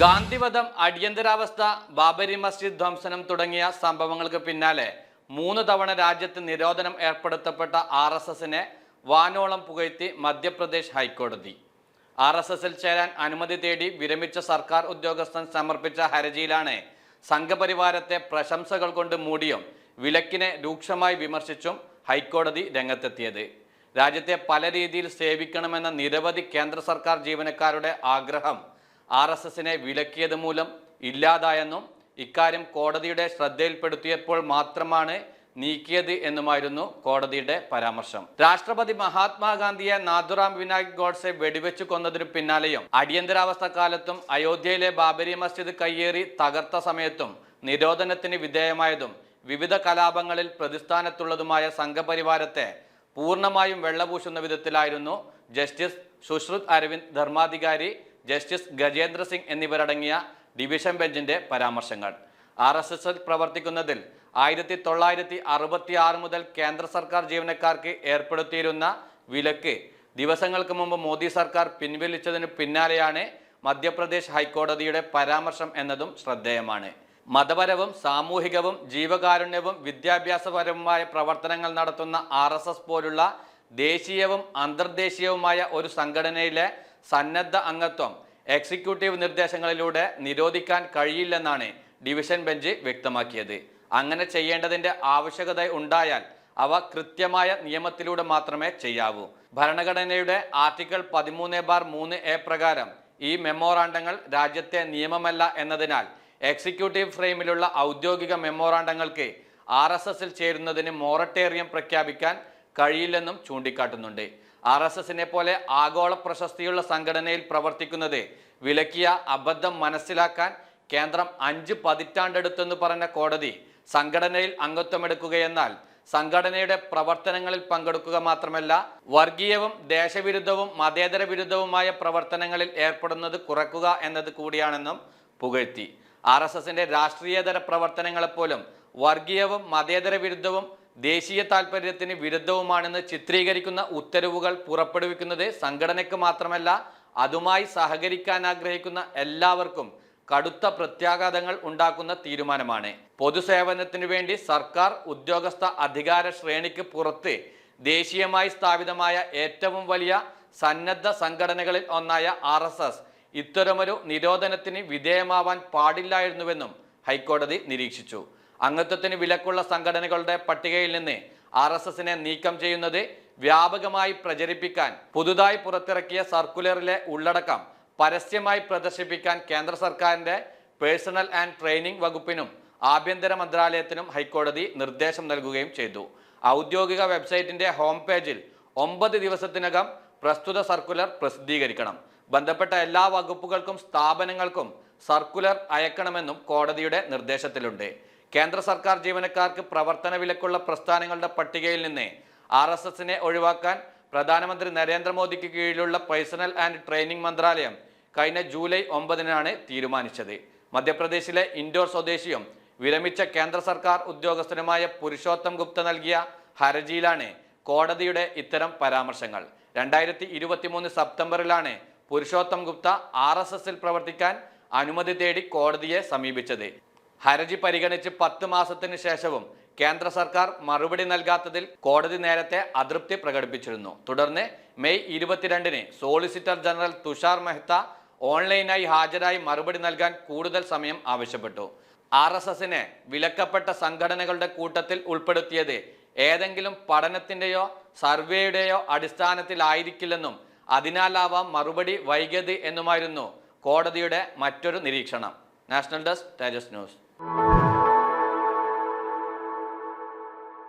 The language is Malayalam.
ഗാന്ധിവധം അടിയന്തരാവസ്ഥ ബാബരി മസ്ജിദ് ധ്വംസനം തുടങ്ങിയ സംഭവങ്ങൾക്ക് പിന്നാലെ മൂന്ന് തവണ രാജ്യത്ത് നിരോധനം ഏർപ്പെടുത്തപ്പെട്ട ആർ എസ് എസിനെ വാനോളം പുകഴ്ത്തി മധ്യപ്രദേശ് ഹൈക്കോടതി. ആർ എസ് എസിൽ ചേരാൻ അനുമതി തേടി വിരമിച്ച സർക്കാർ ഉദ്യോഗസ്ഥൻ സമർപ്പിച്ച ഹർജിയിലാണ് സംഘപരിവാരത്തെ പ്രശംസകൾ കൊണ്ട് മൂടിയും വിലക്കിനെ രൂക്ഷമായി വിമർശിച്ചും ഹൈക്കോടതി രംഗത്തെത്തിയത്. രാജ്യത്തെ പല രീതിയിൽ സേവിക്കണമെന്ന നിരവധി കേന്ദ്ര സർക്കാർ ജീവനക്കാരുടെ ആഗ്രഹം ആർ എസ് എസിനെ വിലക്കിയത് മൂലം ഇല്ലാതായെന്നും ഇക്കാര്യം കോടതിയുടെ ശ്രദ്ധയിൽപ്പെടുത്തിയപ്പോൾ മാത്രമാണ് നീക്കിയത് എന്നുമായിരുന്നു കോടതിയുടെ പരാമർശം. രാഷ്ട്രപതി മഹാത്മാഗാന്ധിയെ നാഥുറാം വിനായക് ഗോഡ്സെ വെടിവെച്ചു കൊന്നതിനു പിന്നാലെയും അടിയന്തരാവസ്ഥ കാലത്തും അയോധ്യയിലെ ബാബരി മസ്ജിദ് കയ്യേറി തകർത്ത സമയത്തും നിരോധനത്തിന് വിധേയമായതും വിവിധ കലാപങ്ങളിൽ പ്രതിസ്ഥാനത്തുള്ളതുമായ സംഘപരിവാരത്തെ പൂർണമായും വെള്ളപൂശുന്ന വിധത്തിലായിരുന്നു ജസ്റ്റിസ് സുശ്രുത് അരവിന്ദ് ധർമാധികാരി ജസ്റ്റിസ് ഗജേന്ദ്ര സിംഗ് എന്നിവരടങ്ങിയ ഡിവിഷൻ ബെഞ്ചിന്റെ പരാമർശങ്ങൾ. ആർ എസ് എസിൽ പ്രവർത്തിക്കുന്നതിൽ ആയിരത്തി തൊള്ളായിരത്തി അറുപത്തി ആറ് മുതൽ കേന്ദ്ര സർക്കാർ ജീവനക്കാർക്ക് ഏർപ്പെടുത്തിയിരുന്ന വിലക്ക് ദിവസങ്ങൾക്ക് മുമ്പ് മോദി സർക്കാർ പിൻവലിച്ചതിന് പിന്നാലെയാണ് മധ്യപ്രദേശ് ഹൈക്കോടതിയുടെ പരാമർശം എന്നതും ശ്രദ്ധേയമാണ്. മതപരവും സാമൂഹികവും ജീവകാരുണ്യവും വിദ്യാഭ്യാസപരവുമായ പ്രവർത്തനങ്ങൾ നടത്തുന്ന ആർ എസ് എസ് പോലുള്ള ദേശീയവും അന്തർദേശീയവുമായ ഒരു സംഘടനയിലെ സന്നദ്ധ അംഗത്വം എക്സിക്യൂട്ടീവ് നിർദ്ദേശങ്ങളിലൂടെ നിരോധിക്കാൻ കഴിയില്ലെന്നാണ് ഡിവിഷൻ ബെഞ്ച് വ്യക്തമാക്കിയത്. അങ്ങനെ ചെയ്യേണ്ടതിന്റെ ആവശ്യകത ഉണ്ടായാൽ അവ കൃത്യമായ നിയമത്തിലൂടെ മാത്രമേ ചെയ്യാവൂ. ഭരണഘടനയുടെ ആർട്ടിക്കിൾ പതിമൂന്ന് ബാർ മൂന്ന് എ പ്രകാരം ഈ മെമ്മോറാണ്ടങ്ങൾ രാജ്യത്തെ നിയമമല്ല എന്നതിനാൽ എക്സിക്യൂട്ടീവ് ഫ്രെയിമിലുള്ള ഔദ്യോഗിക മെമ്മോറാണ്ടങ്ങൾക്ക് ആർ എസ് എസിൽ ചേരുന്നതിന് മൊറട്ടേറിയം പ്രഖ്യാപിക്കാൻ കഴിയില്ലെന്നും ചൂണ്ടിക്കാട്ടുന്നുണ്ട്. ആർ എസ് എസിനെ പോലെ ആഗോള പ്രശസ്തിയുള്ള സംഘടനയിൽ പ്രവർത്തിക്കുന്നത് വിലക്കിയ അബദ്ധം മനസ്സിലാക്കാൻ കേന്ദ്രം അഞ്ച് പതിറ്റാണ്ടെടുത്തെന്ന് പറഞ്ഞ കോടതി സംഘടനയിൽ അംഗത്വമെടുക്കുകയെന്നാൽ സംഘടനയുടെ പ്രവർത്തനങ്ങളിൽ പങ്കെടുക്കുക മാത്രമല്ല വർഗീയവും ദേശവിരുദ്ധവും മതേതര വിരുദ്ധവുമായ പ്രവർത്തനങ്ങളിൽ ഏർപ്പെടുന്നത് കുറക്കുക എന്നത് കൂടിയാണെന്നും പുകഴ്ത്തി. ആർ എസ് എസിന്റെ രാഷ്ട്രീയതര പ്രവർത്തനങ്ങളെപ്പോലും വർഗീയവും മതേതര വിരുദ്ധവും ദേശീയ താൽപര്യത്തിന് വിരുദ്ധവുമാണെന്ന് ചിത്രീകരിക്കുന്ന ഉത്തരവുകൾ പുറപ്പെടുവിക്കുന്നത് സംഘടനയ്ക്ക് മാത്രമല്ല അതുമായി സഹകരിക്കാൻ ആഗ്രഹിക്കുന്ന എല്ലാവർക്കും കടുത്ത പ്രത്യാഘാതങ്ങൾ ഉണ്ടാക്കുന്ന തീരുമാനമാണ്. പൊതുസേവനത്തിനു വേണ്ടി സർക്കാർ ഉദ്യോഗസ്ഥ അധികാര ശ്രേണിക്ക് പുറത്ത് ദേശീയമായി സ്ഥാപിതമായ ഏറ്റവും വലിയ സന്നദ്ധ സംഘടനകളിൽ ഒന്നായ ആർ എസ് എസ് ഇത്തരമൊരു നിരോധനത്തിന് വിധേയമാവാൻ പാടില്ലായിരുന്നുവെന്നും ഹൈക്കോടതി നിരീക്ഷിച്ചു. അംഗത്വത്തിന് വിലക്കുള്ള സംഘടനകളുടെ പട്ടികയിൽ നിന്ന് ആർ എസ് എസിനെ നീക്കം ചെയ്യുന്നത് വ്യാപകമായി പ്രചരിപ്പിക്കാൻ പുതുതായി പുറത്തിറക്കിയ സർക്കുലറിലെ ഉള്ളടക്കം പരസ്യമായി പ്രദർശിപ്പിക്കാൻ കേന്ദ്ര സർക്കാരിന്റെ പേഴ്സണൽ ആൻഡ് ട്രെയിനിംഗ് വകുപ്പിനും ആഭ്യന്തര മന്ത്രാലയത്തിനും ഹൈക്കോടതി നിർദ്ദേശം നൽകുകയും ചെയ്തു. ഔദ്യോഗിക വെബ്സൈറ്റിന്റെ ഹോം പേജിൽ ഒമ്പത് ദിവസത്തിനകം പ്രസ്തുത സർക്കുലർ പ്രസിദ്ധീകരിക്കണം. ബന്ധപ്പെട്ട എല്ലാ വകുപ്പുകൾക്കും സ്ഥാപനങ്ങൾക്കും സർക്കുലർ അയക്കണമെന്നും കോടതിയുടെ നിർദ്ദേശത്തിലുണ്ട്. കേന്ദ്ര സർക്കാർ ജീവനക്കാർക്ക് പ്രവർത്തന വിലക്കുള്ള പ്രസ്ഥാനങ്ങളുടെ പട്ടികയിൽ നിന്ന് ആർ എസ് എസിനെ ഒഴിവാക്കാൻ പ്രധാനമന്ത്രി നരേന്ദ്രമോദിക്ക് കീഴിലുള്ള പേഴ്സണൽ ആൻഡ് ട്രെയിനിംഗ് മന്ത്രാലയം കഴിഞ്ഞ ജൂലൈ ഒമ്പതിനാണ് തീരുമാനിച്ചത്. മധ്യപ്രദേശിലെ ഇൻഡോർ സ്വദേശിയും വിരമിച്ച കേന്ദ്ര സർക്കാർ ഉദ്യോഗസ്ഥനുമായ പുരുഷോത്തം ഗുപ്ത നൽകിയ ഹർജിയിലാണ് കോടതിയുടെ ഇത്തരം പരാമർശങ്ങൾ. രണ്ടായിരത്തി ഇരുപത്തിമൂന്ന് സെപ്റ്റംബറിലാണ് പുരുഷോത്തം ഗുപ്ത ആർ എസ് എസിൽ പ്രവർത്തിക്കാൻ അനുമതി തേടി കോടതിയെ സമീപിച്ചത്. ഹർജി പരിഗണിച്ച് പത്ത് മാസത്തിന് ശേഷവും കേന്ദ്ര സർക്കാർ മറുപടി നൽകാത്തതിൽ കോടതി നേരത്തെ അതൃപ്തി പ്രകടിപ്പിച്ചിരുന്നു. തുടർന്ന് മെയ് ഇരുപത്തിരണ്ടിന് സോളിസിറ്റർ ജനറൽ തുഷാർ മെഹ്ത്ത ഓൺലൈനായി ഹാജരായി മറുപടി നൽകാൻ കൂടുതൽ സമയം ആവശ്യപ്പെട്ടു. ആർ എസ് എസിനെ വിലക്കപ്പെട്ട സംഘടനകളുടെ കൂട്ടത്തിൽ ഉൾപ്പെടുത്തിയത് ഏതെങ്കിലും പഠനത്തിന്റെയോ സർവേയുടെയോ അടിസ്ഥാനത്തിലായിരിക്കില്ലെന്നും അതിനാലാവാം മറുപടി വൈകിയത് എന്നുമായിരുന്നു കോടതിയുടെ മറ്റൊരു നിരീക്ഷണം. National desk Tejas news. Thank you.